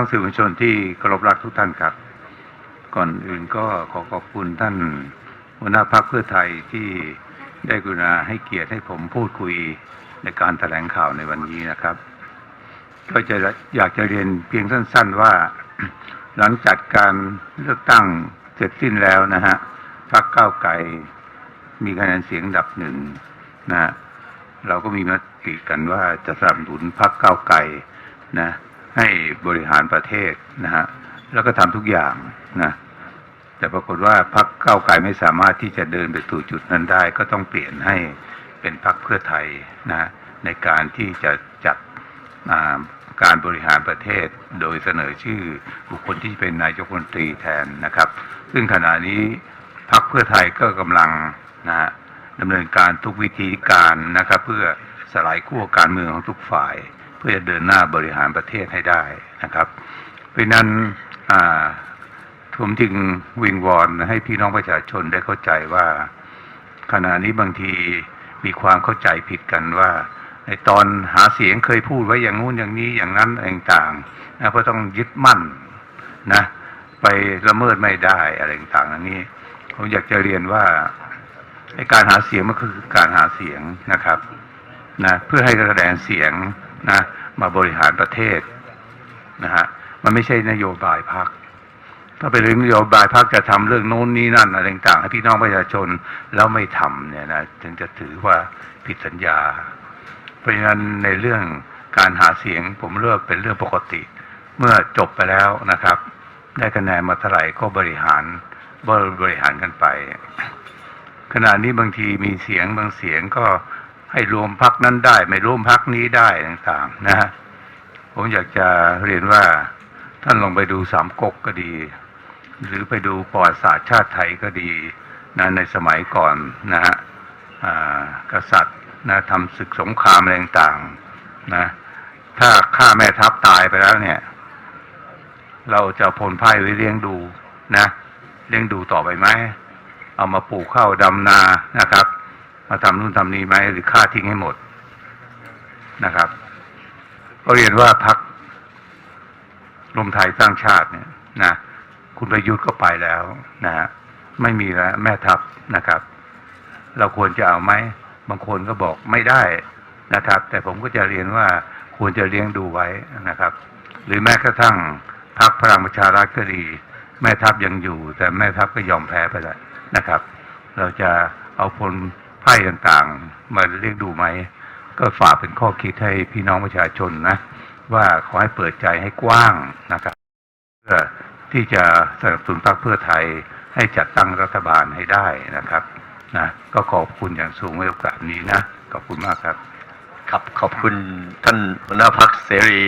ทั้งสื่อมวลชนที่เคารพรักทุกท่านครับ ก่อนอื่นก็ขอขอบคุณท่านหัวหน้าพรรคเพื่อไทยที่ได้กรุณาให้เกียรติให้ผมพูดคุยในการแถลงข่าวในวันนี้นะครับ ก็จะอยากจะเรียนเพียงสั้น ๆ ว่าหลังจากการเลือกตั้งเสร็จสิ้นแล้วนะฮะพรรคก้าวไกลมีคะแนนเสียงดับหนึ่งนะฮะเราก็มีมติกันว่าจะสนับสนุนพรรคก้าวไกลนะ ให้บริหารประเทศนะฮะแล้วก็ทำทุกอย่างนะแต่ปรากฏว่าพรรคก้าวไกลไม่สามารถที่จะเดินไปสู่จุดนั้นได้ ก็ต้องเปลี่ยนให้เป็นพรรคเพื่อไทยนะฮะในการที่จะจัดการบริหารประเทศโดยเสนอชื่อบุคคลที่เป็นนายกรัฐมนตรีแทนนะครับ ซึ่งขณะนี้พรรคเพื่อไทยก็กำลังนะฮะดำเนินการทุกวิธีการนะครับ เพื่อสลายขั้วการเมืองของทุกฝ่าย เพื่อจะเดินหน้าบริหารประเทศให้ได้นะครับ เพราะนั้นอ่าผมจึงวิงวอนให้พี่น้องประชาชนได้เข้าใจว่า ขณะนี้บางทีมีความเข้าใจผิดกันว่าในตอนหาเสียงเคยพูดไว้อย่างนู้นอย่างนี้อย่างนั้นอะไรต่างๆนะเพราะต้องยึดมั่นนะไปละเมิดไม่ได้อะไรต่างๆอันนี้ ผมอยากจะเรียนว่าการหาเสียงมันคือการหาเสียงนะครับนะเพื่อให้คะแนนเสียง นะมาบริหารประเทศนะฮะมันไม่ใช่นโยบายพรรคถ้าเป็นเรื่องนโยบายพรรคจะทำเรื่องโน้นนี้นั่นอะไรต่างๆให้พี่น้องประชาชนแล้วไม่ทำเนี่ยนะถึงจะถือว่าผิดสัญญา เพราะฉะนั้นในเรื่องการหาเสียงผมเลือกเป็นเรื่องปกติ เมื่อจบไปแล้วนะครับ ได้คะแนนมาเท่าไหร่ก็บริหารบริหารกันไป ขณะนี้บางทีมีเสียงบางเสียงก็ ให้รวมพักนั้นได้ ไม่รวมพักนี้ได้ต่างๆนะฮะผมอยากจะเรียนว่าท่านลองไปดูสามก๊กก็ดี หรือไปดูประวัติศาสตร์ชาติไทยก็ดีนะในสมัยก่อนนะฮะอ่ากษัตริย์นะทำศึกสงครามอะไรต่างๆนะถ้าฆ่าแม่ทัพตายไปแล้วเนี่ย เราจะเอาพลพ่ายไว้เลี้ยงดูนะเลี้ยงดูต่อไปไหมเอามาปลูกข้าวดำนานะครับ มาทำนู่นทำนี่ไหมหรือฆ่าทิ้งให้หมดนะครับก็เรียนว่าพักรวมไทยสร้างชาติเนี่ยนะคุณประยุทธ์ก็ไปแล้วนะฮะไม่มีแล้วแม่ทัพนะครับ เราควรจะเอาไหมบางคนก็บอกไม่ได้นะครับ แต่ผมก็จะเรียนว่าควรจะเลี้ยงดูไว้นะครับ หรือแม้กระทั่งพรรคพลังประชารัฐก็ดี แม่ทัพยังอยู่ แต่แม่ทัพก็ยอมแพ้ไปแล้วนะครับ เราจะเอาพล ไพ่ต่างๆ มาเลี้ยงดูไหม ก็ฝากเป็นข้อคิดให้พี่น้องประชาชนนะ ว่าขอให้เปิดใจให้กว้างนะครับ เพื่อที่จะสนับสนุนพรรคเพื่อไทยให้จัดตั้งรัฐบาลให้ได้นะครับนะก็ขอบคุณอย่างสูงในโอกาสนี้นะ ขอบคุณมากครับ ครับขอบคุณท่านหัวหน้าพักเสรี